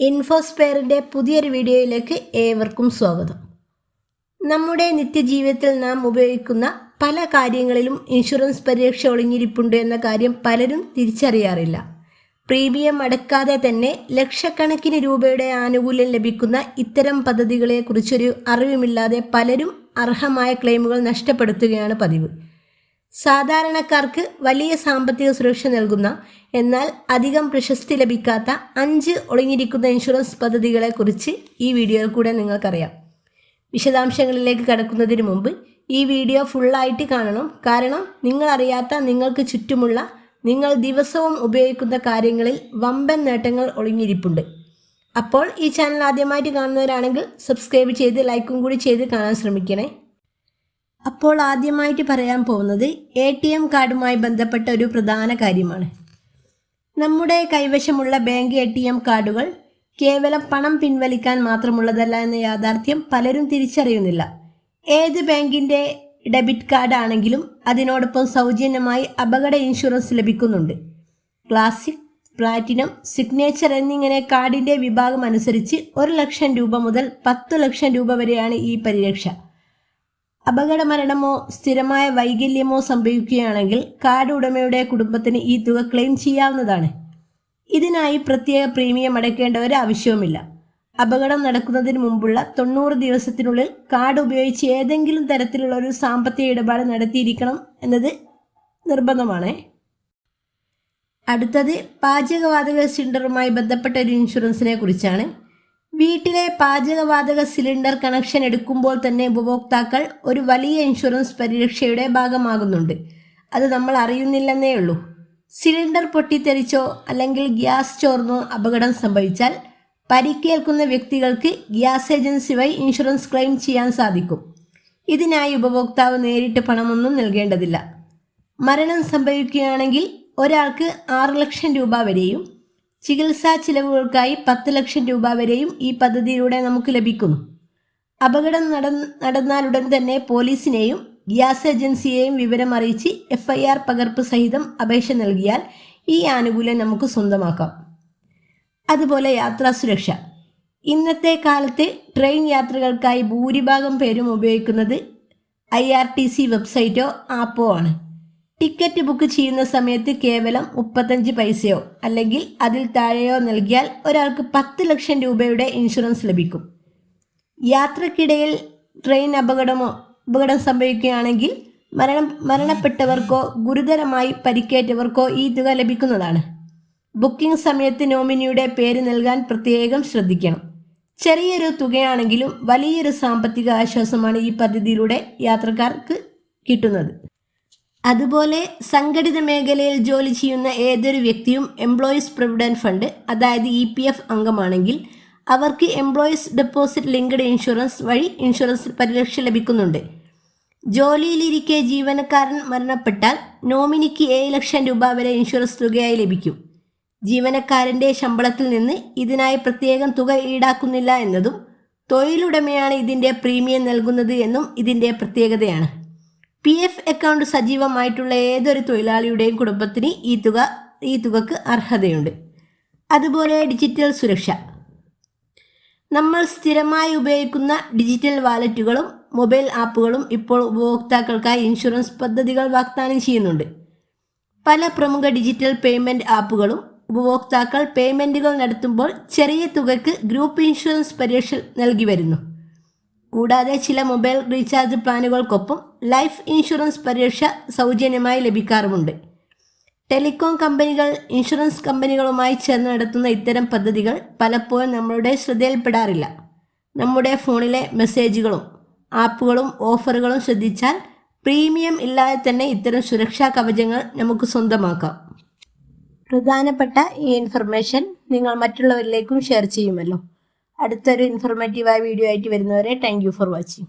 ഇൻഫോസ്പെയറിന്റെ പുതിയൊരു വീഡിയോയിലേക്ക് ഏവർക്കും സ്വാഗതം. നമ്മുടെ നിത്യജീവിതത്തിൽ നാം ഉപയോഗിക്കുന്ന പല കാര്യങ്ങളിലും ഇൻഷുറൻസ് പരിരക്ഷ ഒളിഞ്ഞിരിപ്പുണ്ട് എന്ന കാര്യം പലരും തിരിച്ചറിയാറില്ല. പ്രീമിയം അടക്കാതെ തന്നെ ലക്ഷക്കണക്കിന് രൂപയുടെ ആനുകൂല്യം ലഭിക്കുന്ന ഇത്തരം പദ്ധതികളെക്കുറിച്ചൊരു അറിവുമില്ലാതെ പലരും അർഹമായ ക്ലെയിമുകൾ നഷ്ടപ്പെടുത്തുകയാണ് പതിവ്. സാധാരണക്കാർക്ക് വലിയ സാമ്പത്തിക സുരക്ഷ നൽകുന്ന എന്നാൽ അധികം പ്രശസ്തി ലഭിക്കാത്ത അഞ്ച് ഒളിഞ്ഞിരിക്കുന്ന ഇൻഷുറൻസ് പദ്ധതികളെക്കുറിച്ച് ഈ വീഡിയോയിൽ കൂടെ നിങ്ങൾക്കറിയാം. വിശദാംശങ്ങളിലേക്ക് കടക്കുന്നതിന് മുമ്പ് ഈ വീഡിയോ ഫുള്ളായിട്ട് കാണണം. കാരണം നിങ്ങൾ അറിയാത്ത നിങ്ങൾക്ക് ചുറ്റുമുള്ള നിങ്ങൾ ദിവസവും ഉപയോഗിക്കുന്ന കാര്യങ്ങളിൽ വമ്പൻ നേട്ടങ്ങൾ ഒളിഞ്ഞിരിപ്പുണ്ട്. അപ്പോൾ ഈ ചാനൽ ആദ്യമായിട്ട് കാണുന്നവരാണെങ്കിൽ സബ്സ്ക്രൈബ് ചെയ്ത് ലൈക്കും കൂടി ചെയ്ത് കാണാൻ ശ്രമിക്കണേ. അപ്പോൾ ആദ്യമായിട്ട് പറയാൻ പോകുന്നത് എ ടി എം കാർഡുമായി ബന്ധപ്പെട്ട ഒരു പ്രധാന കാര്യമാണ്. നമ്മുടെ കൈവശമുള്ള ബാങ്ക് എ ടി എം കാർഡുകൾ കേവലം പണം പിൻവലിക്കാൻ മാത്രമുള്ളതല്ല എന്ന യാഥാർത്ഥ്യം പലരും തിരിച്ചറിയുന്നില്ല. ഏത് ബാങ്കിന്റെ ഡെബിറ്റ് കാർഡ് ആണെങ്കിലും അതിനോടൊപ്പം സൗജന്യമായി അപകട ഇൻഷുറൻസ് ലഭിക്കുന്നുണ്ട്. ക്ലാസിക് പ്ലാറ്റിനം സിഗ്നേച്ചർ എന്നിങ്ങനെ കാർഡിന്റെ വിഭാഗം അനുസരിച്ച് ഒരു ലക്ഷം രൂപ മുതൽ പത്തു ലക്ഷം രൂപ വരെയാണ് ഈ പരിരക്ഷ. അപകട മരണമോ സ്ഥിരമായ വൈകല്യമോ സംഭവിക്കുകയാണെങ്കിൽ കാർഡ് ഉടമയുടെ കുടുംബത്തിന് ഈ തുക ക്ലെയിം ചെയ്യാവുന്നതാണ്. ഇതിനായി പ്രത്യേക പ്രീമിയം അടയ്ക്കേണ്ട ഒരു ആവശ്യവുമില്ല. അപകടം നടക്കുന്നതിന് മുമ്പുള്ള തൊണ്ണൂറ് ദിവസത്തിനുള്ളിൽ കാർഡ് ഉപയോഗിച്ച് ഏതെങ്കിലും തരത്തിലുള്ള ഒരു സാമ്പത്തിക ഇടപാട് നടത്തിയിരിക്കണം എന്നത് നിർബന്ധമാണ്. അടുത്തത് പാചകവാതക സിലിണ്ടറുമായി ബന്ധപ്പെട്ട ഒരു ഇൻഷുറൻസിനെ കുറിച്ചാണ്. വീട്ടിലെ പാചകവാതക സിലിണ്ടർ കണക്ഷൻ എടുക്കുമ്പോൾ തന്നെ ഉപഭോക്താക്കൾ ഒരു വലിയ ഇൻഷുറൻസ് പരിരക്ഷയുടെ ഭാഗമാകുന്നുണ്ട്. അത് നമ്മൾ അറിയുന്നില്ലെന്നേ ഉള്ളൂ. സിലിണ്ടർ പൊട്ടിത്തെറിച്ചോ അല്ലെങ്കിൽ ഗ്യാസ് ചോർന്നോ അപകടം സംഭവിച്ചാൽ പരിക്കേൽക്കുന്ന വ്യക്തികൾക്ക് ഗ്യാസ് ഏജൻസി വഴി ഇൻഷുറൻസ് ക്ലെയിം ചെയ്യാൻ സാധിക്കും. ഇതിനായി ഉപഭോക്താവ് നേരിട്ട് പണമൊന്നും നൽകേണ്ടതില്ല. മരണം സംഭവിക്കുകയാണെങ്കിൽ ഒരാൾക്ക് ആറ് ലക്ഷം രൂപ വരെയും ചികിത്സാ ചിലവുകൾക്കായി പത്ത് ലക്ഷം രൂപ വരെയും ഈ പദ്ധതിയിലൂടെ നമുക്ക് ലഭിക്കും. അപകടം നട നടന്നാലുടൻ തന്നെ പോലീസിനെയും ഗ്യാസ് ഏജൻസിയെയും വിവരം അറിയിച്ച് എഫ് ഐ ആർ പകർപ്പ് സഹിതം അപേക്ഷ നൽകിയാൽ ഈ ആനുകൂല്യം നമുക്ക് സ്വന്തമാക്കാം. അതുപോലെ യാത്രാ സുരക്ഷ. ഇന്നത്തെ കാലത്ത് ട്രെയിൻ യാത്രകൾക്കായി ഭൂരിഭാഗം പേരും ഉപയോഗിക്കുന്നത് ഐ ആർ ടി സി വെബ്സൈറ്റോ ആപ്പോ ആണ്. ടിക്കറ്റ് ബുക്ക് ചെയ്യുന്ന സമയത്ത് കേവലം മുപ്പത്തഞ്ച് പൈസയോ അല്ലെങ്കിൽ അതിൽ താഴെയോ നൽകിയാൽ ഒരാൾക്ക് പത്ത് ലക്ഷം രൂപയുടെ ഇൻഷുറൻസ് ലഭിക്കും. യാത്രക്കിടയിൽ ട്രെയിൻ അപകടമോ അപകടം സംഭവിക്കുകയാണെങ്കിൽ മരണം മരണപ്പെട്ടവർക്കോ ഗുരുതരമായി പരിക്കേറ്റവർക്കോ ഈ തുക ലഭിക്കുന്നതാണ്. ബുക്കിംഗ് സമയത്ത് നോമിനിയുടെ പേര് നൽകാൻ പ്രത്യേകം ശ്രദ്ധിക്കണം. ചെറിയൊരു തുകയാണെങ്കിലും വലിയൊരു സാമ്പത്തിക ആശ്വാസമാണ് ഈ പദ്ധതിയിലൂടെ യാത്രക്കാർക്ക് കിട്ടുന്നത്. അതുപോലെ സംഘടിത മേഖലയിൽ ജോലി ചെയ്യുന്ന ഏതൊരു വ്യക്തിയും എംപ്ലോയീസ് പ്രൊവിഡന്റ് ഫണ്ട് അതായത് ഇ പി എഫ് അംഗമാണെങ്കിൽ അവർക്ക് എംപ്ലോയീസ് ഡെപ്പോസിറ്റ് ലിങ്ക്ഡ് ഇൻഷുറൻസ് വഴി ഇൻഷുറൻസ് പരിരക്ഷ ലഭിക്കുന്നുണ്ട്. ജോലിയിലിരിക്കെ ജീവനക്കാരൻ മരണപ്പെട്ടാൽ നോമിനിക്ക് ഏഴ് ലക്ഷം രൂപ വരെ ഇൻഷുറൻസ് തുകയായി ലഭിക്കും. ജീവനക്കാരന്റെ ശമ്പളത്തിൽ നിന്ന് ഇതിനായി പ്രത്യേകം തുക ഈടാക്കുന്നില്ല എന്നതും തൊഴിലുടമയാണ് ഇതിന്റെ പ്രീമിയം നൽകുന്നത് എന്നും ഇതിന്റെ പ്രത്യേകതയാണ്. പി എഫ് അക്കൗണ്ട് സജീവമായിട്ടുള്ള ഏതൊരു തൊഴിലാളിയുടെയും കുടുംബത്തിന് ഈ തുക ഈ തുകക്ക് അർഹതയുണ്ട്. അതുപോലെ ഡിജിറ്റൽ സുരക്ഷ. നമ്മൾ സ്ഥിരമായി ഉപയോഗിക്കുന്ന ഡിജിറ്റൽ വാലറ്റുകളും മൊബൈൽ ആപ്പുകളും ഇപ്പോൾ ഉപഭോക്താക്കൾക്കായി ഇൻഷുറൻസ് പദ്ധതികൾ വാഗ്ദാനം ചെയ്യുന്നുണ്ട്. പല പ്രമുഖ ഡിജിറ്റൽ പേയ്മെന്റ് ആപ്പുകളും ഉപഭോക്താക്കൾ പേയ്മെന്റുകൾ നടത്തുമ്പോൾ ചെറിയ തുകയ്ക്ക് ഗ്രൂപ്പ് ഇൻഷുറൻസ് പരിരക്ഷ നൽകി വരുന്നു. കൂടാതെ ചില മൊബൈൽ റീചാർജ് പ്ലാനുകൾക്കൊപ്പം ലൈഫ് ഇൻഷുറൻസ് പരിരക്ഷ സൗജന്യമായി ലഭിക്കാറുമുണ്ട്. ടെലികോം കമ്പനികൾ ഇൻഷുറൻസ് കമ്പനികളുമായി ചേർന്ന് നടത്തുന്ന ഇത്തരം പദ്ധതികൾ പലപ്പോഴും നമ്മളുടെ ശ്രദ്ധയിൽപ്പെടാറില്ല. നമ്മുടെ ഫോണിലെ മെസ്സേജുകളും ആപ്പുകളും ഓഫറുകളും ശ്രദ്ധിച്ചാൽ പ്രീമിയം ഇല്ലാതെ തന്നെ ഇത്തരം സുരക്ഷാ കവചങ്ങൾ നമുക്ക് സ്വന്തമാക്കാം. പ്രധാനപ്പെട്ട ഈ ഇൻഫർമേഷൻ നിങ്ങൾ മറ്റുള്ളവരിലേക്കും ഷെയർ ചെയ്യുമല്ലോ. അടുത്തൊരു ഇൻഫോർമേറ്റീവായ വീഡിയോ ആയിട്ട് വരുന്നവരെ താങ്ക് ഫോർ വാച്ചിങ്